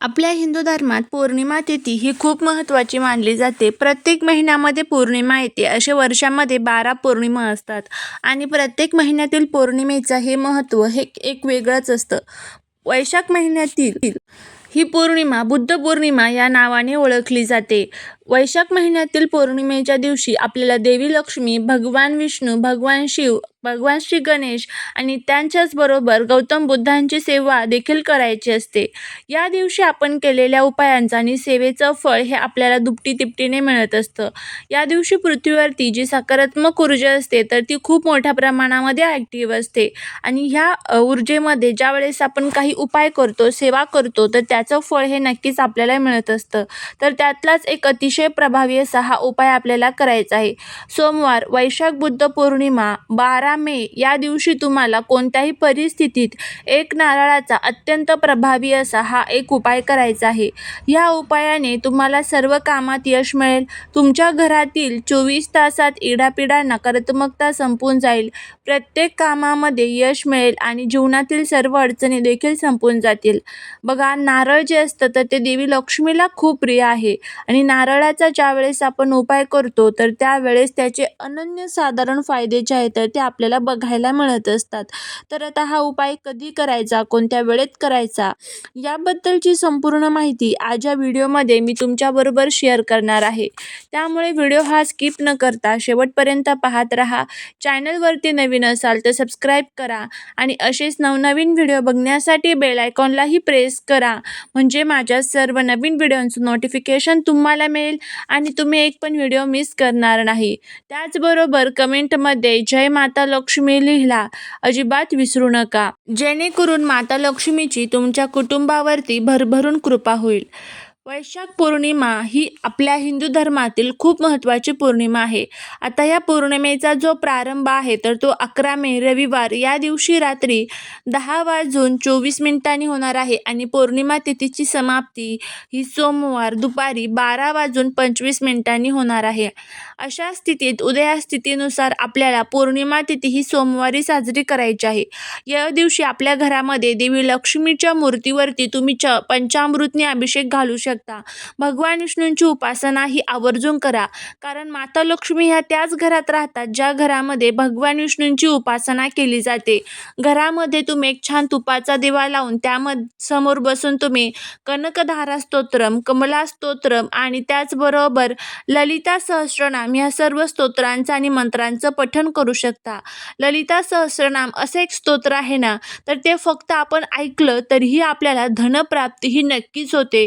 आपल्या हिंदू धर्मात पौर्णिमा तिथी ही खूप महत्त्वाची मानली जाते. प्रत्येक महिन्यामध्ये पौर्णिमा येते. असे वर्षामध्ये बारा पौर्णिमा असतात. आणि प्रत्येक महिन्यातील पौर्णिमेचं हे महत्त्व हे एक वेगळंच असतं. वैशाख महिन्यातील ही पौर्णिमा बुद्ध पौर्णिमा या नावाने ओळखली जाते. वैशाख महिन्यातील पौर्णिमेच्या दिवशी आपल्याला देवी लक्ष्मी भगवान विष्णू भगवान शिव भगवान श्री गणेश आणि त्यांच्याच बरोबर गौतम बुद्धांची सेवा देखील करायची असते. या दिवशी आपण केलेल्या उपायांचं आणि सेवेचं फळ हे आपल्याला दुपटी तिपटीने मिळत असतं. या दिवशी पृथ्वीवरती जी सकारात्मक ऊर्जा असते तर ती खूप मोठ्या प्रमाणामध्ये ॲक्टिव्ह असते. आणि ह्या ऊर्जेमध्ये ऊर्जेमध्ये ज्यावेळेस आपण काही उपाय करतो सेवा करतो तर त्याचं फळ हे नक्कीच आपल्याला मिळत असतं. तर त्यातलाच एक अतिशय प्रभावी असा हा उपाय आपल्याला करायचा आहे. सोमवार वैशाख बुद्ध पौर्णिमा बारा मे या दिवशी तुम्हाला कोणत्याही परिस्थितीत एक नारळाचा अत्यंत प्रभावी असा हा एक उपाय करायचा आहे. या उपायाने तुम्हाला सर्व कामात यश मिळेल. तुमच्या घरातील चोवीस तासात इडापिडा नकारात्मकता संपून जाईल. प्रत्येक कामामध्ये यश मिळेल आणि जीवनातील सर्व अडचणी देखील संपून जातील. बघा नारळ जे असतं तर ते देवी लक्ष्मीला खूप प्रिय आहे. आणि नारळा उपायाचा ज्यावेळेस आपण उपाय करतो तर त्यावेळेस त्याचे अनन्यसाधारण फायदे जे आहेत तर ते आपल्याला बघायला मिळत असतात. तर आता हा उपाय कधी करायचा कोणत्या वेळेत करायचा याबद्दलची संपूर्ण माहिती आज या व्हिडिओमध्ये मी तुमच्याबरोबर शेअर करणार आहे. त्यामुळे व्हिडिओ हा स्किप न करता शेवटपर्यंत पाहत राहा. चॅनलवरती नवीन असाल तर सबस्क्राईब करा आणि असेच नवनवीन व्हिडिओ बघण्यासाठी बेल आयकॉनलाही प्रेस करा. म्हणजे माझ्या सर्व नवीन व्हिडिओंचं नोटिफिकेशन तुम्हाला मिळेल. आणि तुम्ही एक पण व्हिडिओ मिस करणार नाही. त्याचबरोबर कमेंटमध्ये जय माता लक्ष्मी लिहिला अजिबात विसरू नका. जेणेकरून माता लक्ष्मीची तुमच्या कुटुंबावरती भरभरून कृपा होईल. वैशाख पौर्णिमा ही आपल्या हिंदू धर्मातील खूप महत्त्वाची पौर्णिमा आहे. आता या पौर्णिमेचा जो प्रारंभ आहे तर तो अकरा मे रविवार या दिवशी रात्री दहा वाजून चोवीस मिनिटांनी होणार आहे आणि पौर्णिमा तिथीची समाप्ती ही सोमवार दुपारी बारा वाजून पंचवीस मिनिटांनी होणार आहे. अशा स्थितीत उदया स्थितीनुसार आपल्याला पौर्णिमा तिथी ही सोमवारी साजरी करायची आहे. या दिवशी आपल्या घरामध्ये देवी लक्ष्मीच्या मूर्तीवरती तुम्ही च पंचामृतने अभिषेक घालू शकता भगवान विष्णूंची उपासना ही आवर्जून करा. कारण माता लक्ष्मी ह्या त्याच घरात राहतात ज्या घरामध्ये भगवान विष्णूंची उपासना केली जाते. घरामध्ये तुम्ही एक छान तुपाचा दिवा लावून त्यामध्ये समोर बसून तुम्ही कनकधारा स्तोत्रम कमला स्तोत्रम आणि त्याचबरोबर ललिता सहस्रनाम ह्या सर्व स्तोत्रांचं आणि मंत्रांचं पठण करू शकता. ललिता सहस्रनाम असं एक स्तोत्र आहे ना तर ते फक्त आपण ऐकलं तरीही आपल्याला धनप्राप्ती ही नक्कीच होते.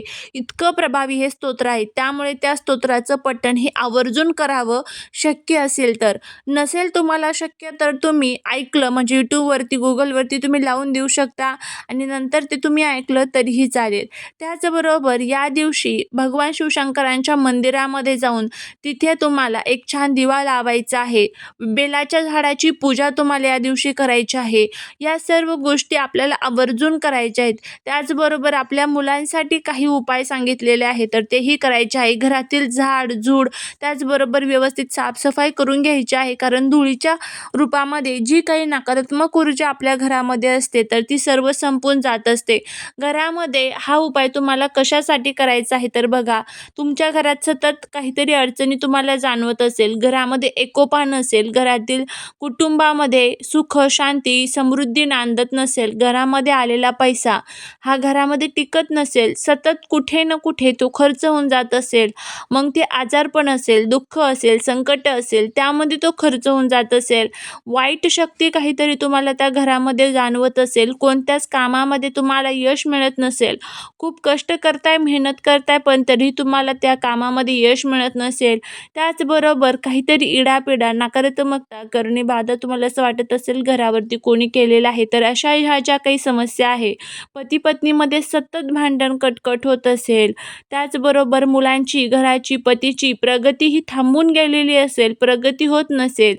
इतकं प्रभावी हे स्तोत्र आहे. त्यामुळे त्या स्तोत्राचं पठण हे आवर्जून करावं शक्य असेल तर. नसेल तुम्हाला शक्य तर तुम्ही ऐकलं म्हणजे यूट्यूबवरती गुगलवरती तुम्ही लावून देऊ शकता आणि नंतर ते तुम्ही ऐकलं तरीही चालेल. त्याचबरोबर या दिवशी भगवान शिवशंकरांच्या मंदिरामध्ये जाऊन तिथे तुम्हाला एक छान दिवा लावायचा आहे. बेलाच्या झाडाची पूजा तुम्हाला या दिवशी करायची आहे. या सर्व गोष्टी आपल्याला आवर्जून करायच्या आहेत. त्याचबरोबर आपल्या मुलांसाठी काही उपाय सांगितलेले आहे तर तेही करायचे आहे. घरातील झाड झूड त्याचबरोबर व्यवस्थित साफसफाई करून घ्यायची आहे कारण धुळीच्या रूपामध्ये जी काही नकारात्मक ऊर्जा आपल्या घरामध्ये असते तर ती सर्व संपून जात असते. घरामध्ये हा उपाय तुम्हाला कशासाठी करायचा आहे? तर बघा तुमच्या घरात सतत काहीतरी अडचणी तुम्हाला जाणवत असेल घरामध्ये एकोपा नसेल घरातील कुटुंबामध्ये सुख शांती समृद्धी नांदत नसेल घरामध्ये आलेला पैसा हा घरामध्ये टिकत नसेल सतत कुठे न कुठे तो खर्च होऊन जात असेल मग ते आजारपण असेल दुःख असेल संकट असेल त्यामध्ये तो खर्च होऊन जात असेल. वाईट शक्ती काहीतरी तुम्हाला त्या घरामध्ये जाणवत असेल कोणत्याच कामामध्ये तुम्हाला यश मिळत नसेल. खूप कष्ट करताय मेहनत करताय पण तरी तुम्हाला त्या कामामध्ये यश मिळत नसेल. त्याचबरोबर काहीतरी इडापिडा नकारात्मकता करणे बाधा तुम्हाला असं वाटत असेल घरावरती कोणी केलेलं आहे तर अशा ह्या ज्या काही समस्या आहे पती पत्नीमध्ये सतत भांडण कटकट होत असेल त्याचबरोबर मुलांची घराची पतीची प्रगती ही थांबून गेलेली असेल प्रगती होत नसेल.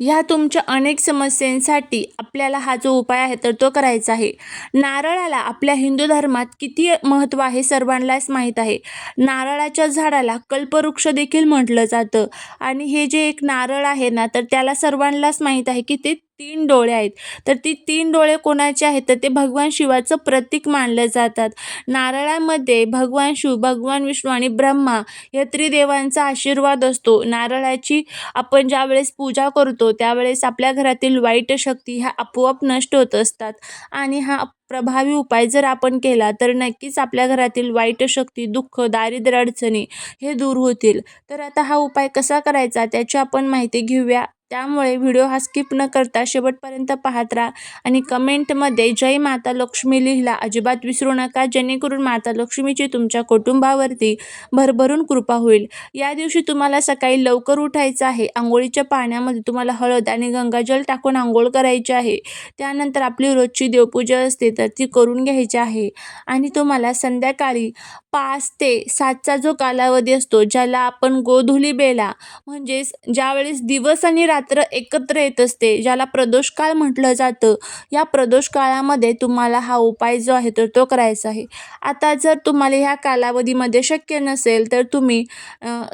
ह्या तुमच्या अनेक समस्यांसाठी आपल्याला हा जो उपाय आहे तर तो करायचा आहे. नारळाला आपल्या हिंदू धर्मात किती महत्त्व आहे सर्वांनाच माहीत आहे. नारळाच्या झाडाला कल्पवृक्ष देखील म्हटलं जातं. आणि हे जे एक नारळ आहे ना तर त्याला सर्वांनाच माहीत आहे की ते तीन डोळे आहेत. तर ती तीन डोळे कोणाचे आहेत? तर ते भगवान शिवाचं प्रतीक मानलं जातात. नारळामध्ये भगवान शिव भगवान विष्णू आणि ब्रह्मा या त्रिदेवांचा आशीर्वाद असतो. नारळाची आपण ज्यावेळेस पूजा करतो त्यावेळेस आपल्या घरातील वाईट शक्ती ह्या आपोआप नष्ट होत असतात आणि हा प्रभावी उपाय जर आपण केला तर नक्कीच आपल्या घरातील वाईट शक्ती दुःख दारिद्र्य अडचणी हे दूर होतील. तर आता हा उपाय कसा करायचा त्याची आपण माहिती घेऊया. त्यामुळे व्हिडिओ हा स्किप न करता शेवटपर्यंत पाहत राहा आणि कमेंटमध्ये जय माता लक्ष्मी लिहिला. अजिबात विसरू नका जेणेकरून माता लक्ष्मीची तुमच्या कुटुंबावरती भरभरून कृपा होईल. या दिवशी तुम्हाला सकाळी लवकर उठायचं आहे. आंघोळीच्या पाण्यामध्ये तुम्हाला हळद आणि गंगाजल टाकून आंघोळ करायची आहे. त्यानंतर आपली रोजची देवपूजा असते. तर ती करून घ्यायची आहे. आणि तुम्हाला संध्याकाळी पाच ते सातचा जो कालावधी असतो ज्याला आपण गोधुली बेला म्हणजेच ज्यावेळेस दिवस आणि रात्र एकत्र येत असते ज्याला प्रदोष काळ म्हटलं जातं या प्रदोष काळामध्ये तुम्हाला हा उपाय जो आहे तर तो करायचा आहे. आता जर तुम्हाला ह्या कालावधीमध्ये शक्य नसेल तर तुम्ही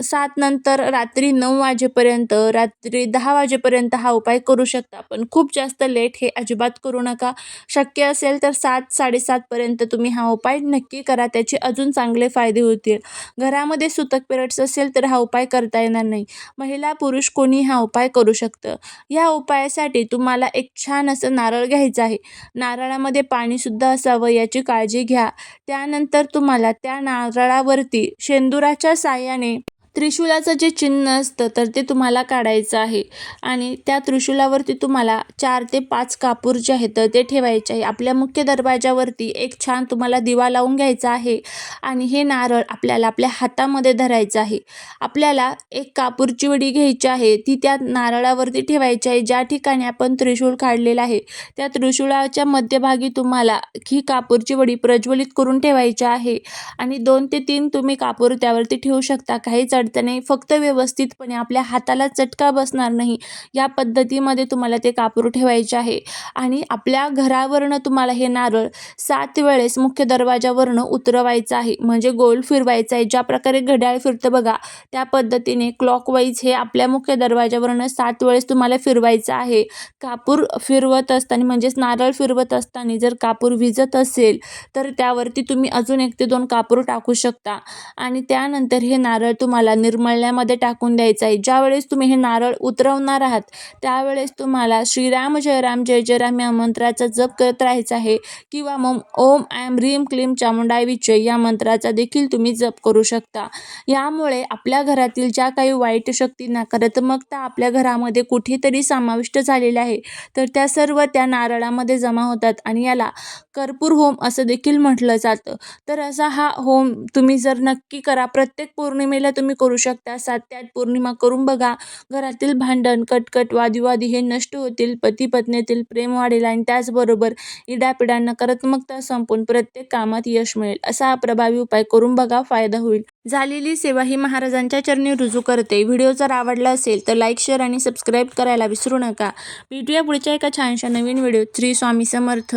सात नंतर रात्री नऊ वाजेपर्यंत रात्री दहा वाजेपर्यंत हा उपाय करू शकता. पण खूप जास्त लेट हे अजिबात करू नका. शक्य असेल तर सात साडेसातपर्यंत तुम्ही हा उपाय नक्की करा. त्याचे अजून चांगले फायदे होतील. घरामध्ये सुतक पिरियड्स असेल तर हा उपाय करता येणार नाही. महिला पुरुष कोणी हा उपाय करू शकतं. या उपायासाठी तुम्हाला एक छान असं नारळ घ्यायचं आहे. नारळामध्ये पाणीसुद्धा असावं याची काळजी घ्या. त्यानंतर तुम्हाला त्या नारळावरती शेंदुराच्या साह्याने त्रिशूलाचं जे चिन्ह असतं तर ते तुम्हाला काढायचं आहे. आणि त्या त्रिशूलावरती तुम्हाला चार ते पाच कापूर जे आहेत तर ते ठेवायचे आहे. आपल्या मुख्य दरवाजावरती एक छान तुम्हाला दिवा लावून घ्यायचा आहे आणि हे नारळ आपल्याला आपल्या हातामध्ये धरायचं आहे. आपल्याला एक कापूरची वडी घ्यायची आहे ती त्या नारळावरती ठेवायची आहे. ज्या ठिकाणी आपण त्रिशूळ काढलेला आहे त्या त्रिशूळाच्या मध्यभागी तुम्हाला ही कापूरची वडी प्रज्वलित करून ठेवायची आहे. आणि दोन ते तीन तुम्ही कापूर त्यावरती ठेवू शकता. काही अडचण नाही फक्त व्यवस्थितपणे आपल्या हाताला चटका बसणार नाही. या पद्धतीमध्ये तुम्हाला ते कापूर ठेवायचे आहे. आणि आपल्या घरावरनं तुम्हाला हे नारळ सात वेळेस मुख्य दरवाजावरनं उतरवायचं आहे. म्हणजे गोल फिरवायचं आहे. ज्या प्रकारे घड्याळ फिरतं बघा त्या पद्धतीने क्लॉकवाईज हे आपल्या मुख्य दरवाजावरनं सात वेळेस तुम्हाला फिरवायचं आहे. कापूर फिरवत असताना म्हणजेच नारळ फिरवत असताना जर कापूर विजत असेल तर त्यावरती तुम्ही अजून एक ते दोन कापूर टाकू शकता. आणि त्यानंतर हे नारळ तुम्हाला निर्मळण्यामध्ये टाकून द्यायचं आहे. ज्यावेळेस तुम्ही हे नारळ उतरवणार आहात त्यावेळेस तुम्हाला श्रीराम जय राम जय जय राम या मंत्राचा जप करत राहायचा आहे किंवा मग ओम ॲम ह्रीम क्लीम चामुंडाय विजय या मंत्राचा देखील तुम्ही जप करू शकता. यामुळे आपल्या घरातील ज्या काही वाईट शक्ती नकारात्मकता आपल्या घरामध्ये कुठेतरी समाविष्ट झालेल्या आहे तर त्या सर्व त्या नारळामध्ये जमा होतात आणि याला कर्पूर होम असं देखील म्हटलं जातं. तर असा हा होम तुम्ही जर नक्की करा प्रत्येक पौर्णिमेला तुम्ही करू शकता. सात पौर्णिमा करून बघा. घरातील भांडण कटकट वादीवादी हे नष्ट होतील. पती पत्नीतील प्रेम वाढेल आणि त्याचबरोबर इडापिडा नकारात्मकता संपून प्रत्येक कामात यश मिळेल. असा हा प्रभावी उपाय करून बघा फायदा होईल. झालेली सेवा ही महाराजांच्या चरणी रुजू करते. व्हिडिओ जर आवडला असेल तर लाईक शेअर आणि सबस्क्राईब करायला विसरू नका. भेटूया पुढच्या एका छानशा नवीन व्हिडिओ श्री स्वामी समर्थ.